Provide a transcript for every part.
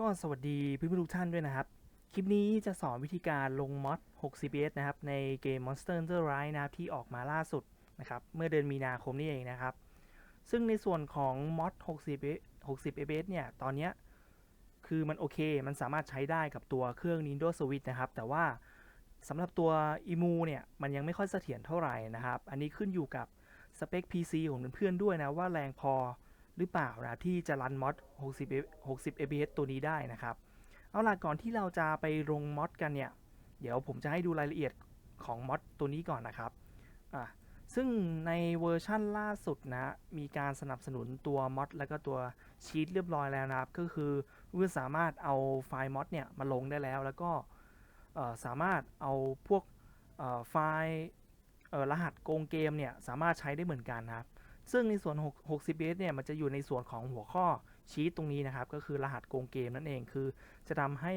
ก็สวัสดีเพื่อนๆทุกท่านด้วยนะครับ คลิปนี้จะสอนวิธีการลงมอด60 s นะครับ ในเกม Monster Hunter Rise นะครับที่ออกมาล่าสุดนะครับ เมื่อเดือนมีนาคมนี่เองนะครับ ซึ่งในส่วนของมอด60 60 fps เนี่ย ตอนนี้คือมันโอเค มันสามารถใช้ได้กับตัวเครื่อง Nintendo Switch นะครับ แต่ว่าสำหรับตัว EMU เนี่ย มันยังไม่ค่อยเสถียรเท่าไหร่นะครับ อันนี้ขึ้นอยู่กับสเปค PC ของเพื่อนๆด้วยนะว่าแรงพอ หรือเปล่านะที่จะรันมอด60 60 fps ตัวนี้ได้นะครับ เอาล่ะก่อนที่เราจะไปลงมอดกันเนี่ย เดี๋ยวผมจะให้ดูรายละเอียดของมอดตัวนี้ก่อนนะครับอะซึ่งในเวอร์ชั่นล่าสุดนะ มีการสนับสนุนตัวมอดแล้วก็ตัวชีตเรียบร้อยแล้วนะครับ ก็คือเพื่อสามารถเอาไฟล์มอดเนี่ยมาลงได้แล้ว แล้วก็สามารถเอาพวกไฟล์รหัสโกงเกมเนี่ยสามารถใช้ได้เหมือนกันนะครับ ซึ่งในส่วน6 60 s เนี่ยมันจะอยู่ในส่วนของหัวข้อชีตตรงนี้นะครับ ก็คือรหัสโกงเกมนั่นเองคือ จะทำให้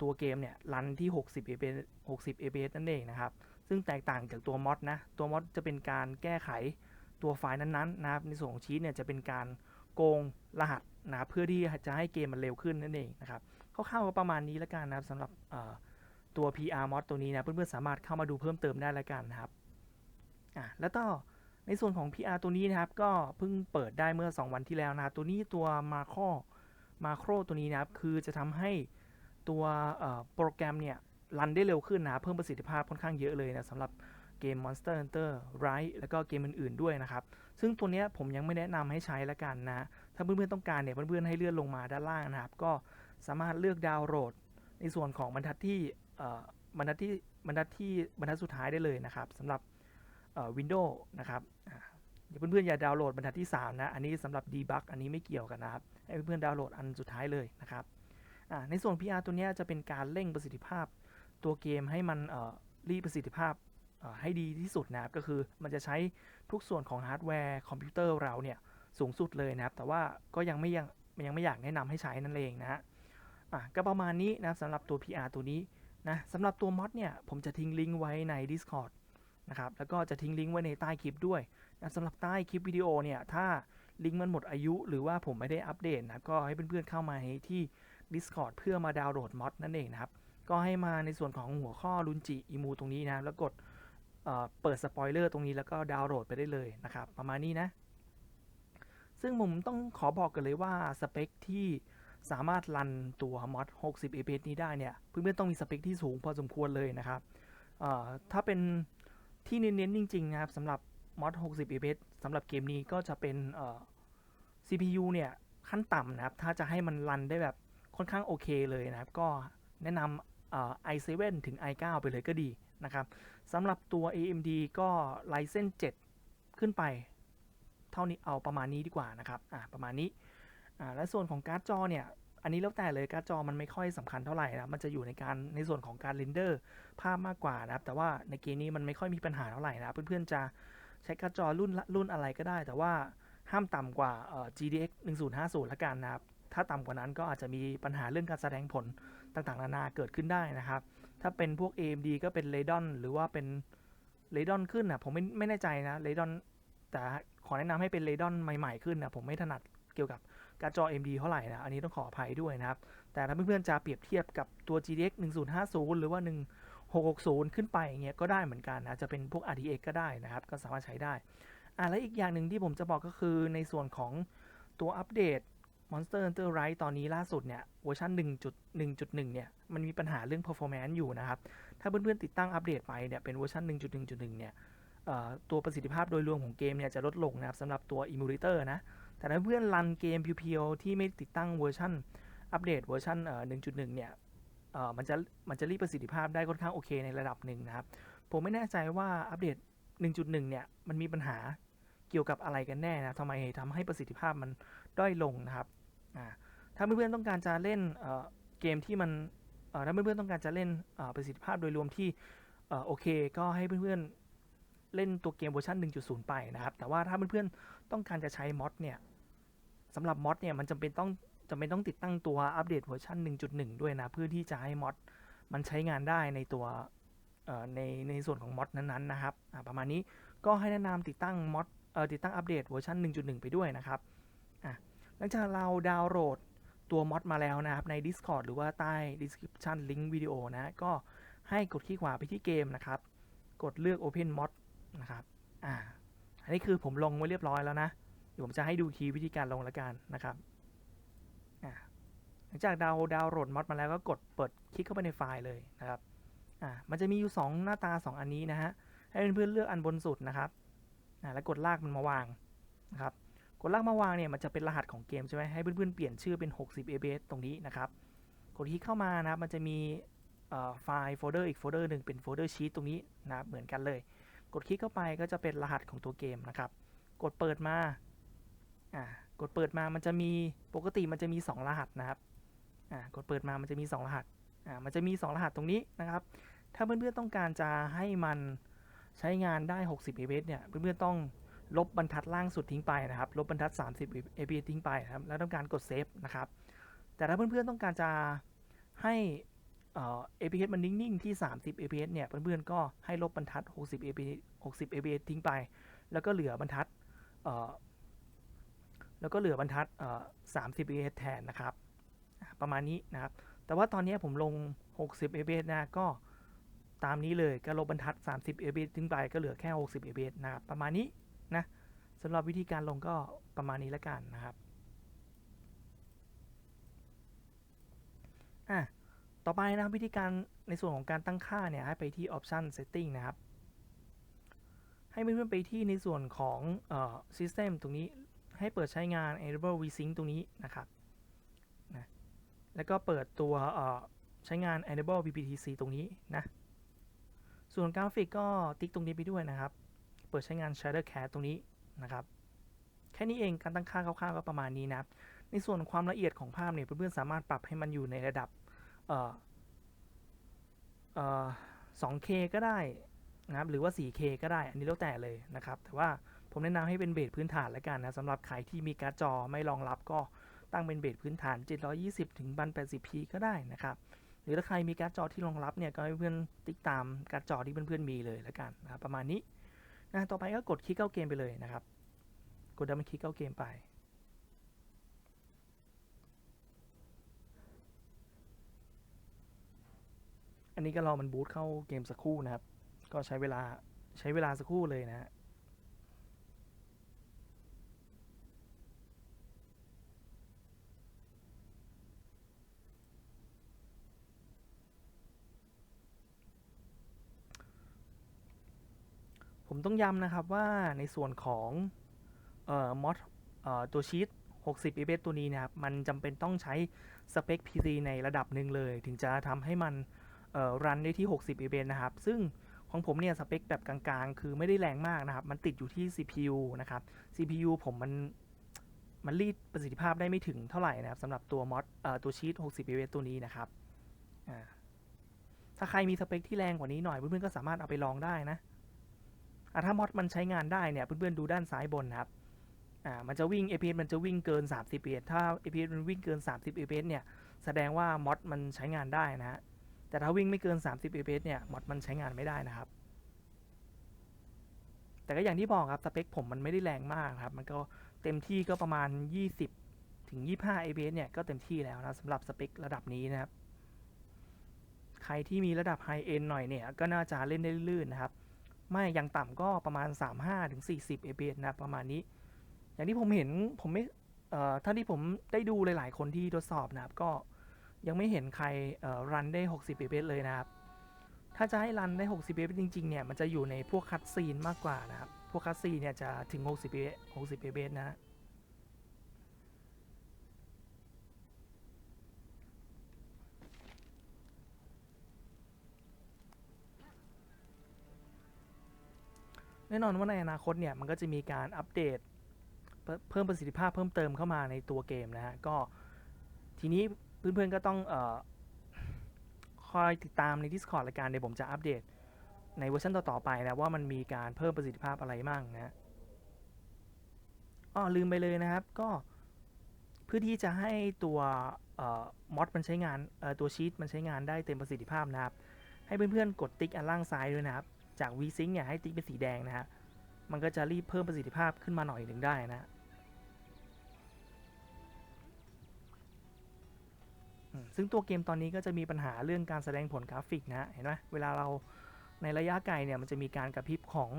ตัวเกมเนี่ยรันที่ 60 fps 60 fps นั่นเองนะครับ ซึ่งแตกต่างจากตัวมอดนะ ตัวมอดจะเป็นการแก้ไขตัวไฟล์นั้นๆนะครับ ในส่วนของชีตเนี่ยจะเป็นการโกงรหัสนะเพื่อที่จะให้เกมมันเร็วขึ้นนั่นเองนะครับคร่าวๆก็ประมาณนี้แล้วกันนะครับสำหรับตัว PR mod ตัวนี้นะเพื่อนๆสามารถเข้ามาดูเพิ่มเติมได้แล้วกันนะครับอะแล้วก็ ในส่วนของ PR ตัวนี้นะครับ ก็เพิ่งเปิดได้เมื่อ 2 วันที่แล้วนะตัวนี้ตัวมาคอมาโครตัวนี้นะครับ คือจะทำให้ตัวโปรแกรมเนี่ยรันได้เร็วขึ้นนะเพิ่มประสิทธิภาพค่อนข้างเยอะเลยนะสำหรับเกม Monster Hunter Rise แล้วก็เกมอื่นๆด้วยนะครับ ซึ่งตัวนี้ผมยังไม่แนะนำให้ใช้ละกันนะ ถ้าเพื่อนๆต้องการเนี่ยเพื่อนๆให้เลื่อนลงมาด้านล่างนะครับ ก็สามารถเลือกดาวน์โหลด ในส่วนของบรรทัดที่บรรทัดที่บรรทัดที่บรรทัดสุดท้ายได้เลยนะครับสำหรับ เอ่อ Windows นะครับอ่าเดี๋ยวเพื่อนๆอย่าดาวน์โหลดบรรทัดที่ 3 นะ อันนี้สำหรับดีบักอันนี้ไม่เกี่ยวกันนะครับ ให้เพื่อนๆดาวน์โหลดอันสุดท้ายเลยนะครับในส่วน PR ตัวนี้จะเป็นการเร่งประสิทธิภาพ ตัวเกมให้มันรีประสิทธิภาพให้ดีที่สุดนะครับ ก็คือมันจะใช้ทุกส่วนของฮาร์ดแวร์คอมพิวเตอร์เราเนี่ยสูงสุดเลยนะครับ แต่ว่าก็ยังไม่ยังยังไม่อยากแนะนำให้ใช้นั่นเองนะฮะอะก็ประมาณนี้นะครับสำหรับตัว PR ตัวนี้นะสำหรับตัวมอดเนี่ยผมจะทิ้งลิงก์ไว้ใน Discord นะครับ แล้วก็จะทิ้งลิงก์ไว้ในใต้คลิปด้วยนะสำหรับใต้คลิปวิดีโอเนี่ย ถ้าลิงก์มันหมดอายุ หรือว่าผมไม่ได้อัปเดตนะ ก็ให้เพื่อนๆเข้ามาที่ Discord เพื่อมาดาวน์โหลดมอดนั่นเองนะครับ ก็ให้มาในส่วนของหัวข้อรุนจิอีมูตรงนี้นะ แล้วกดเเปิดสปอยเลอร์ตรงนี้แล้วก็ดาวน์โหลดไปได้เลยนะครับ ประมาณนี้นะ ซึ่งผมต้องขอบอกกันเลยว่าสเปคที่สามารถรันตัวมอด60 fps นี้ได้เนี่ย เพื่อนๆต้องมีสเปคที่สูงพอสมควรเลยนะครับถ้าเป็น ที่เน้นๆจริงๆนะครับสำหรับมอด60 fps สำหรับเกมนี้ก็จะเป็นเอ่อ CPU เนี่ย ขั้นต่ำนะครับ ถ้าจะให้มันรันได้แบบค่อนข้างโอเคเลยนะครับ ก็แนะนำเอ่อ i7 ถึง i9 ไปเลยก็ดีนะครับสำหรับตัว AMD ก็ Ryzen 7 ขึ้นไป เท่านี้เอาประมาณนี้ดีกว่านะครับ อ่าประมาณนี้ อ่าและส่วนของการ์ดจอเนี่ย อันนี้แล้วแต่เลยการ์ดจอมันไม่ค่อยสำคัญเท่าไหร่นะมันจะอยู่ในการในส่วนของการเรนเดอร์ภาพมากกว่านะครับแต่ว่าในเกมนี้มันไม่ค่อยมีปัญหาเท่าไหร่นะเพื่อนๆจะใช้การ์ดจอรุ่นละรุ่นอะไรก็ได้ แต่ว่าห้ามต่ำกว่า GTX 1050ละกันนะครับถ้าต่ำกว่านั้นก็อาจจะมีปัญหาเรื่องการแสดงผลต่างๆ นานาเกิดขึ้นได้นะครับ ถ้าเป็นพวก AMD ก็เป็น Radeon หรือว่าเป็น Radeon ขึ้นนะผมไม่ไม่แน่ใจนะ Radeon แต่ขอแนะนำให้เป็น Radeon ใหม่ ๆ ขึ้นนะผมไม่ถนัดเกี่ยวกับ การ์ดจอ AMD เท่าไหร่นะ อันนี้ต้องขออภัยด้วยนะครับ แต่ถ้าเพื่อนๆจะเปรียบเทียบกับตัว GTX 1050 หรือว่า 1660 ขึ้นไปอย่างเงี้ยก็ได้เหมือนกันนะ จะเป็นพวก RTX ก็ได้นะครับ ก็สามารถใช้ได้ อะและอีกอย่างหนึ่งที่ผมจะบอกก็คือในส่วนของตัวอัปเดต Monster Hunter Rise ตอนนี้ล่าสุดเนี่ยเวอร์ชัน1.1.1 เนี่ยมันมีปัญหาเรื่อง performance อยู่นะครับ ถ้าเพื่อนๆติดตั้งอัปเดตไปเนี่ยเป็นเวอร์ชัน1.1.1 เนี่ยตัวประสิทธิภาพโดยรวมของเกมเนี่ยจะลดลงนะครับสำหรับตัว emulator นะ แต่ถ้าเพื่อนรันเกมเพียวๆที่ไม่ติดตั้งเวอร์ชันอัปเดตเวอร์ชันเอ่อ1.1 เนี่ยเอ่อมันจะมันจะรีดประสิทธิภาพได้ค่อนข้างโอเคในระดับหนึ่งนะครับ ผมไม่แน่ใจว่าอัปเดต 1.1 เนี่ยมันมีปัญหาเกี่ยวกับอะไรกันแน่นะทำไมทำให้ประสิทธิภาพมันด้อยลงนะครับอ่าถ้าเพื่อนๆต้องการจะเล่นเอ่อเกมที่มันเอ่อถ้าเพื่อนๆต้องการจะเล่นเอ่อประสิทธิภาพโดยรวมที่เอ่อโอเค ก็ให้เพื่อนๆเล่นตัวเกมเวอร์ชัน1.0 ไปนะครับ แต่ว่าถ้าเพื่อนๆต้องการจะใช้ม็อดเนี่ย สำหรับมอดเนี่ยมันจำเป็นต้องจำเป็นต้องติดตั้งตัวอัปเดตเวอร์ชัน1.1 ด้วยนะ เพื่อที่จะให้มอดมันใช้งานได้ในตัวในในส่วนของมอดนั้นๆนะครับอ่าประมาณนี้ก็ให้แนะนำติดตั้งมอดเอ่อติดตั้งอัปเดตเวอร์ชัน1.1 ไปด้วยนะครับอะหลังจากเราดาวน์โหลดตัวมอดมาแล้วนะครับใน Discord หรือว่าใต้ description ลิงก์วิดีโอนะก็ให้กดคลิกขวาไปที่เกมนะครับ กดเลือก Open Mod นะครับอ่าอันนี้คือผมลงไว้เรียบร้อยแล้วนะ เดี๋ยวผมจะให้ดูคีย์วิธีการลงแล้วกันนะครับหลังจากดาวดาวโหลดมอดมาแล้วก็กดเปิดคลิกเข้าไปในไฟล์เลยนะครับอ่ามันจะมีอยู่ 2 หน้าตา 2 อันนี้นะฮะให้เพื่อนๆเลือกอันบนสุดนะครับอ่าแล้วกดลากมันมาวางนะครับกดลากมาวางเนี่ยมันจะเป็นรหัสของเกมใช่ไหมให้เพื่อนๆเปลี่ยนชื่อเป็น 60 ABS ตรงนี้นะครับกดคลิกเข้ามานะครับมันจะมีไฟล์โฟลเดอร์อีกโฟลเดอร์หนึ่งเป็นโฟลเดอร์ชีตตรงนี้นะครับเหมือนกันเลย กดคลิกเข้าไปก็จะเป็นรหัสของตัวเกมนะครับ กดเปิดมา อ่ากดเปิดมามันจะมีปกติมันจะมี 2 รหัสนะครับอ่ากดเปิดมามันจะมี 2 รหัสอ่ามันจะมี 2 รหัสตรงนี้นะครับ ถ้าเพื่อนๆต้องการจะให้มันใช้งานได้ 60 ABS เนี่ยเพื่อนๆต้องลบบรรทัดล่างสุดทิ้งไปนะครับ ลบบรรทัด 30 ABS ทิ้งไปนะครับแล้วต้องการกดเซฟนะครับ แต่ถ้าเพื่อนๆต้องการจะให้เอ่อ APS มันนิ่ง ๆ ที่ 30 APS เนี่ย เพื่อน ๆ ก็ให้ลบบรรทัด 60 APS 60 APS ทิ้งไป แล้วก็เหลือบรรทัดเอ่อ แล้วก็เหลือบรรทัดเอ่อ30 APS แทนนะครับ ประมาณนี้นะครับ แต่ว่าตอนนี้ผมลง 60 APS นะก็ตามนี้เลยก็ลบบรรทัด 30 APS ทิ้งไปก็เหลือแค่ 60 APS นะครับ ประมาณนี้นะสำหรับวิธีการลงก็ประมาณนี้แล้วกันนะครับอะต่อไปนะครับวิธีการในส่วนของการตั้งค่าเนี่ยให้ไปที่ option setting นะครับ ให้เพื่อนๆไปที่ในส่วนของเอ่อ system ตรงนี้ ให้เปิดใช้งาน enable vsync ตรงนี้นะครับนะแล้วก็เปิดตัวใช้งาน enable pptc ตรงนี้นะ ส่วนกราฟิกก็ติ๊กตรงนี้ไปด้วยนะครับ เปิดใช้งาน shader cat ตรงนี้นะครับแค่นี้เองการตั้งค่าคร่าวๆก็ประมาณนี้นะในส่วนความละเอียดของภาพเนี่ยเพื่อนๆสามารถปรับให้มันอยู่ในระดับเอ่อเอ่อ 2K ก็ได้นะครับหรือว่า 4K ก็ได้ อันนี้แล้วแต่เลยนะครับ แต่ว่า ผมแนะนำให้เป็นเบสพื้นฐานแล้วกันนะสำหรับใครที่มีการ์ดจอไม่รองรับก็ตั้งเป็นเบสพื้นฐาน 720 ถึง 1080p ก็ได้นะครับ หรือถ้าใครมีการ์ดจอที่รองรับเนี่ยก็ให้เพื่อนติ๊กตามการ์ดจอที่เพื่อนๆมีเลยแล้วกันนะรประมาณนี้นะต่อไปก็กดคลิกเข้าเกมไปเลยนะครับ กดดับเบิลคลิกเข้าเกมไปอันนี้ก็รอมันบูตเข้าเกมสักครู่นะครับ ก็ใช้เวลาใช้เวลาสักครู่เลยนะ ผมต้องย้ำนะครับว่าในส่วนของเอ่อมอดเอ่อตัวชีต60 fps ตัวนี้นะครับ มันจำเป็นต้องใช้สเปค PC ในระดับหนึ่งเลย ถึงจะทำให้มันเอ่อรันได้ที่ 60 fps นะครับ ซึ่งของผมเนี่ยสเปคแบบกลางๆ คือไม่ได้แรงมากนะครับ มันติดอยู่ที่ CPU นะครับ CPU ผมมันมันรีดประสิทธิภาพได้ไม่ถึงเท่าไหร่นะครับสำหรับตัวมอดเอ่อตัวชีต60 fps ตัวนี้นะครับ ถ้าใครมีสเปคที่แรงกว่านี้หน่อยเพื่อนๆก็สามารถเอาไปลองได้นะ ถ้ามอดมันใช้งานได้เนี่ยเพื่อนๆดูด้านซ้ายบนครับอ่ามันจะวิ่ง APS มันจะวิ่งเกิน 30 fps ถ้า APS มันวิ่งเกิน 30 fps เนี่ยแสดงว่ามอดมันใช้งานได้นะฮะแต่ถ้าวิ่งไม่เกิน 30 fps เนี่ยมอดมันใช้งานไม่ได้นะครับ แต่ก็อย่างที่บอกครับสเปคผมมันไม่ได้แรงมากครับ มันก็เต็มที่ก็ประมาณ 20 ถึง 25 fps เนี่ยก็เต็มที่แล้วนะสำหรับสเปคระดับนี้นะครับ ใครที่มีระดับไฮเอ็นหน่อยเนี่ยก็น่าจะเล่นได้ลื่นนะครับ ไม่ยังต่ำก็ประมาณ 35ถึง40 fps นะประมาณนี้ อย่างที่ผมเห็นผมไม่เอ่อถ้าที่ผมได้ดูหลาย ๆ คนที่ทดสอบนะครับ ก็ยังไม่เห็นใครรันได้ 60 fps เลยนะครับ ถ้าจะให้รันได้ 60 fps จริง ๆ เนี่ย มันจะอยู่ในพวกคัตซีนมากกว่านะครับ พวกคัตซีนเนี่ยจะถึง 60 fps 60 fps นะ แน่นอนว่าในอนาคตเนี่ยมันก็จะมีการอัปเดต เพิ่มประสิทธิภาพเพิ่มเติมเข้ามาในตัวเกมนะฮะก็ทีนี้เพื่อนๆก็ต้องออคอยติดตามใน Discord รายการเดี๋ยวผมจะอัปเดตในเวอร์ชันต่อๆไปนะว่ามันมีการเพิ่มประสิทธิภาพอะไรมั่งนะอ๋อลืมไปเลยนะครับก็เพื่อที่จะให้ตัวมอดมันใช้งานตัวชีตมันใช้งานได้เต็มประสิทธิภาพนะครับ ให้เพื่อนๆกดติ๊กอันล่างซ้ายด้วยนะครับ จาก VSync เนี่ยให้ติ๊กเป็นสีแดงนะฮะ มันก็จะรีบเพิ่มประสิทธิภาพขึ้นมาหน่อยหนึ่งได้นะซึ่งตัวเกมตอนนี้ก็จะมีปัญหาเรื่องการแสดงผลกราฟิกนะฮะ เห็นไหมเวลาเราในระยะไกลเนี่ยมันจะมีการกระพริบของ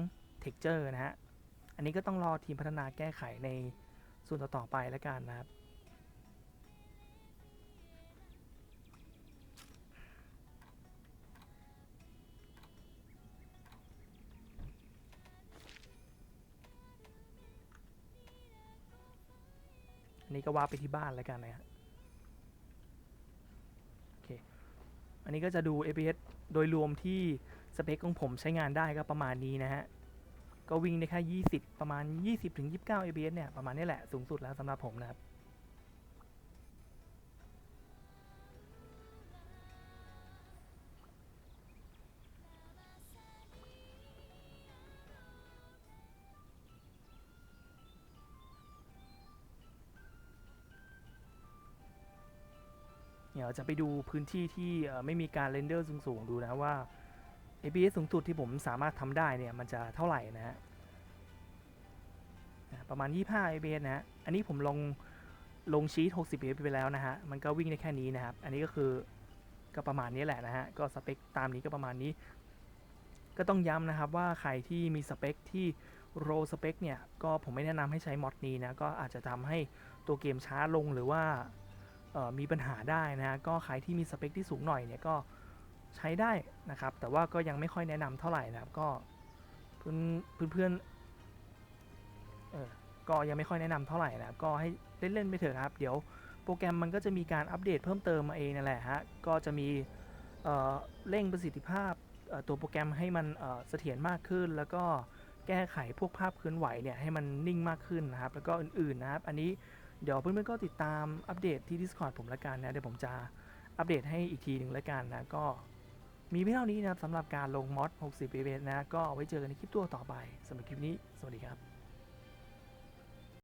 texture นะฮะ อันนี้ก็ต้องรอทีมพัฒนาแก้ไขในส่วนต่อๆไปแล้วกันนะครับ นี้ก็ว่าไปที่บ้านแล้วกันนะฮะโอเคอันนี้ก็จะดู APS โดยรวมที่สเปคของผมใช้งานได้ก็ประมาณนี้นะฮะ ก็วิ่งได้แค่ 20 ประมาณ 20ถึง29 APS เนี่ย ประมาณนี้แหละ สูงสุดแล้วสำหรับผมนะครับ ดี๋ยวจะไปดูพื้นที่ที่ไม่มีการเรนเดอร์สูงๆดูนะว่า APS สูงสุดที่ผมสามารถทำได้เนี่ยมันจะเท่าไหร่นะฮะประมาณ 25 APS นะฮะอันนี้ผมลงลงชีต60 APS ไปแล้วนะฮะมันก็วิ่งได้แค่นี้นะครับ อันนี้ก็คือก็ประมาณนี้แหละนะฮะก็สเปคตามนี้ก็ประมาณนี้ ก็ต้องย้ำนะครับว่าใครที่มีสเปคที่โรสเปคเนี่ยก็ผมไม่แนะนำให้ใช้มอดนี้นะก็อาจจะทำให้ตัวเกมช้าลงหรือว่า มีปัญหาได้นะฮะก็ใครที่มีสเปคที่สูงหน่อยเนี่ยก็ใช้ได้นะครับ แต่ว่าก็ยังไม่ค่อยแนะนำเท่าไหร่นะครับก็เพื่อนเพื่อนเออก็ยังไม่ค่อยแนะนำเท่าไหร่นะครับก็ให้เล่นๆไปเถอะครับ เดี๋ยวโปรแกรมมันก็จะมีการอัปเดตเพิ่มเติมมาเองนั่นแหละฮะก็จะมีเเร่งประสิทธิภาพตัวโปรแกรมให้มันเสถียรมากขึ้น แล้วก็แก้ไขพวกภาพเคลื่อนไหวเนี่ยให้มันนิ่งมากขึ้นนะครับ แล้วก็อื่นๆนะครับ อันนี้ เดี๋ยวเพื่อนๆก็ติดตามอัปเดตที่ Discord ผมละกันนะ เดี๋ยวผมจะอัปเดตให้อีกทีหนึ่งละกันนะ ก็มีเพียงเท่านี้นะครับสำหรับการลงมอด60 เอเวนะก็ไว้เจอกันในคลิปตัวต่อไปสำหรับคลิปนี้ สวัสดีครับ